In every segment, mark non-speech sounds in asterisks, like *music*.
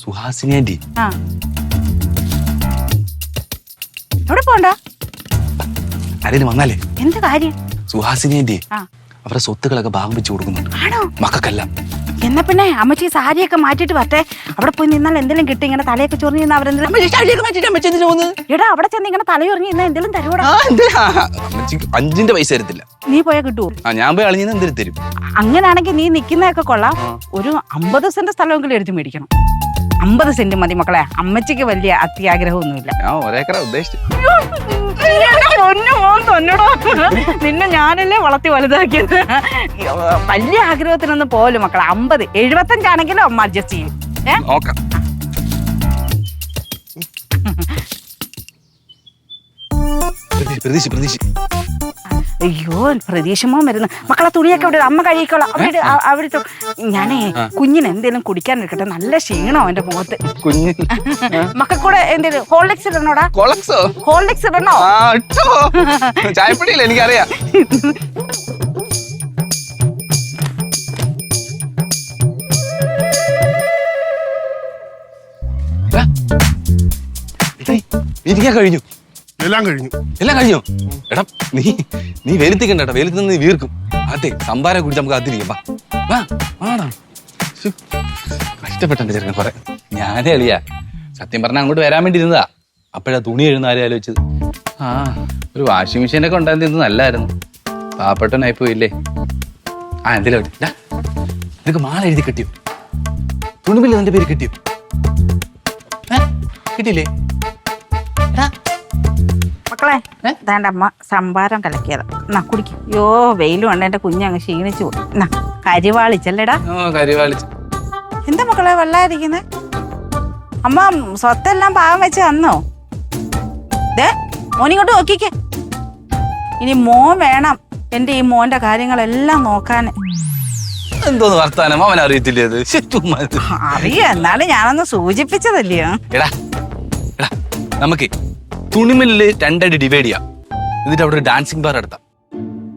Suhasini anti ആ. എവിടെ പോണ്ട? ആരേലും വന്നാലേ? എന്ത് കാര്യം? സുഹാസിനി ആന്റി ആ. അവരുടെ സ്വത്തുക്കളൊക്കെ ഭാഗം വെച്ച് കൊടുക്കുന്നുണ്ട്. ആണോ? മക്കൾക്കെല്ലാം. എന്നാ പിന്നെ അമ്മച്ചി സാരിയൊക്കെ മാറ്റിട്ട് വരട്ടെ. അവിടെ പോയി നിന്നാൽ എന്തെങ്കിലും കിട്ടി ഇങ്ങനെ തലയൊക്കെ ചൊറിഞ്ഞ് അവരെന്തെങ്കിലും എടാ അവിടെ ചെന്ന് ഇങ്ങനെ തലയൊറിഞ്ഞ് എന്തെങ്കിലും തരൂടാ അഞ്ചിന്റെ പൈസ തരത്തില്ല. നീ പോയാ കിട്ടുവോ? ആ ഞാൻ പോയി അളിഞ്ഞ എന്തെങ്കിലും തരും. അങ്ങനാണെങ്കിൽ നീ നിക്കുന്നതൊക്കെ കൊള്ളാം. ഒരു അമ്പത് സെന്റ് സ്ഥലമെങ്കിലും എടുത്ത് മേടിക്കണം. അമ്പത് സെന്റ് മതി മക്കളെ. അമ്മച്ചിക്ക് വലിയ അത്യാഗ്രഹമൊന്നുമില്ല. നിന്നെ ഞാനല്ലേ വളർത്തി വലുതാക്കിയത്? വലിയ ആഗ്രഹത്തിനൊന്നും പോലും മക്കളെ. അമ്പത് എഴുപത്തഞ്ചാണെങ്കിലും അമ്മ അഡ്ജസ്റ്റ് ചെയ്യും. പ്രതീക്ഷ പ്രതീക്ഷ. അയ്യോ പ്രതീക്ഷമോ വരുന്നു. മക്കളെ തുണിയൊക്കെ അവിടെ അമ്മ കഴിക്കോളാം അവിടെ അവിടെ ഞാനേ കുഞ്ഞിന് എന്തേലും കുടിക്കാൻ എടുക്കട്ടെ. നല്ല ക്ഷീണോ എന്റെ മുഖത്ത്. കുഞ്ഞ്. *laughs* മക്കളൂടെ എന്തേലും ഹോൾഡെക്സ് ഇടണോടാ? കൊളക്സോ ഹോൾഡെക്സ് ഇടണോ. ചായപ്പൊടിയില്ല? എനിക്കറിയാം. ഇരിക്കാൻ കഴിഞ്ഞു. എല്ലാം കഴിഞ്ഞു. എല്ലാം കഴിഞ്ഞോ? എടാ നീ നീ വെലുത്തിക്കണ്ട കേട്ടോ നീ വീർക്കും. അതെ സംഭാരം കുടിച്ച് നമുക്ക് അതിരിക്കാം വാ. വാ വാടാ. കഷ്ടപ്പെട്ടെന്റെ ചെറുക്കൻ കുറെ. ഞാനേ അളിയാ? സത്യം പറഞ്ഞാൽ അങ്ങോട്ട് വരാൻ വേണ്ടി ഇരുന്നതാ. അപ്പോഴാ തുണി എഴുന്ന ആരും ആലോചിച്ചത്? ആ ഒരു വാഷിംഗ് മെഷീനൊക്കെ ഉണ്ടായിരുന്നത് നല്ലായിരുന്നു. പാവപ്പെട്ടനായി പോയില്ലേ? ആ എന്തെങ്കിലും നിനക്ക് മാല എഴുതി കിട്ടിയോ? തുണിമില്ല നിന്റെ പേര് കിട്ടിയോ? കിട്ടിയില്ലേ? മക്കളെ ഏ? അമ്മ സംഭാരം കലക്കിയത്. എന്നാ കുടിക്കും. യോ വെയിലും ഉണ്ട് എന്റെ കുഞ്ഞങ്ങ് ക്ഷീണിച്ചു പോയി. എന്നാ കരിവാളിച്ചല്ലേടാ. എന്താ മക്കളെ വെള്ളായിരിക്കുന്നേ അമ്മ സ്വത്തെല്ലാം പാകം വെച്ച് തന്നോ? ദേ മോനിങ്ങോട്ട് നോക്കിക്കേ. ഇനി മോൻ വേണം എന്റെ ഈ മോന്റെ കാര്യങ്ങളെല്ലാം നോക്കാൻ എന്തോന്ന് വർത്താനം? അവൻ അറിയത്തില്ലേ. അറിയാം. എന്നാലും ഞാനൊന്ന് സൂചിപ്പിച്ചതല്ലയോ എടാ എടാ നമുക്ക് തുണിമില്ല് രണ്ടായിട്ട് ഡിവൈഡ് ചെയ്യാം. എന്നിട്ട് അവിടെ ഒരു ഡാൻസിങ് ബാർ എടുത്താം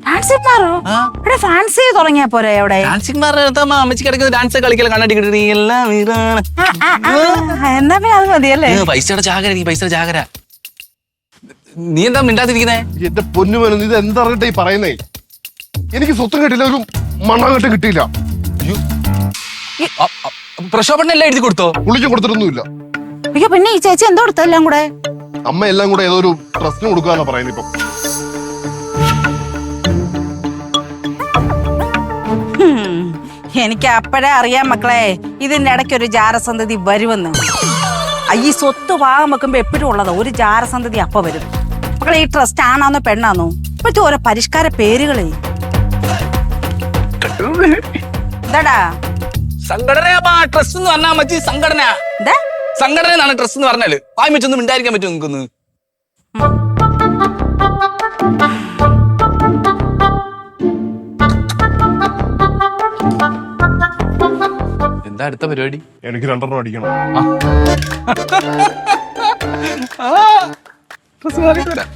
ഫാൻസി മാറോ ആ. ഇവിടെ ഫാൻസി തുടങ്ങിയാ പോരെ അവിടെ? ഡാൻസിങ് ബാർ എടുത്താൽ അമ്മച്ചി കിടക്കുന്ന ഡാൻസ് കളിക്കല കണ്ണാടി കിട്ടി എല്ലാം ഇതാണ് ആ, ആ, ആ, എന്നാ പിന്നെ അത് മതിയല്ലേ? ഏ, പൈസയുടെ ചാകര നീ പൈസയുടെ ചാകര നീ എന്താ മിണ്ടാതിരിക്കുന്നേ? എന്റെ പൊന്നു വേണം ഇത് എന്തറിഞ്ഞിട്ട് ഈ പറയുന്നേ? എനിക്ക് സ്വത്തും കിട്ടില്ല ഒരു മണ്ണാങ്കട്ടും കിട്ടിയില്ല. അ- അ- പ്രക്ഷോഭണ്ണ എല്ലാം എഴുതി കൊടുത്തോ? കൊടുത്തിട്ടൊന്നുമില്ല. അയ്യോ പിന്നെ ഈ ചേച്ചി എന്തോ എടുത്തെല്ലാം കൂടെ? അമ്മ എല്ലാം കൂടെ ഏതോ ഒരു ട്രസ്റ്റിന് കൊടുക്കാന്നാ പറയുന്നത് ഇപ്പം. ഹും, എനിക്ക് അപ്പഴേ അറിയാം മക്കളെ ഇതിന്റെ ഇടയ്ക്ക് ഒരു ജാരസന്തതി വരുമെന്ന്. ഈ സ്വത്ത് ഭാഗം വെക്കുമ്പോ എപ്പോഴും ഉള്ളതാ ഒരു ജാരസന്തതി അപ്പ വരും. മക്കളെ ഈ ട്രസ്റ്റ് ആണാന്നോ പെണ്ണാന്നോ? ഇപ്പോഴത്തെ ഓരോ പരിഷ്കാര പേരുകളെ. എന്താടാ? സംഘടന ട്രസ്റ്റ് എന്ന് പറഞ്ഞാൽ മച്ചി സംഘടന എന്താ സംഘടന എന്നാണ് ട്രസ്റ്റ് എന്ന് പറഞ്ഞാൽ. വായി വെച്ചൊന്നും മിണ്ടായിരിക്കാൻ പറ്റും നിങ്ങൾക്കൊന്ന്? എന്താ അടുത്ത പരിപാടി? എനിക്ക് രണ്ടെണ്ണം അടിക്കണം. ഡ്രസ് മാറിയിട്ട് വരാം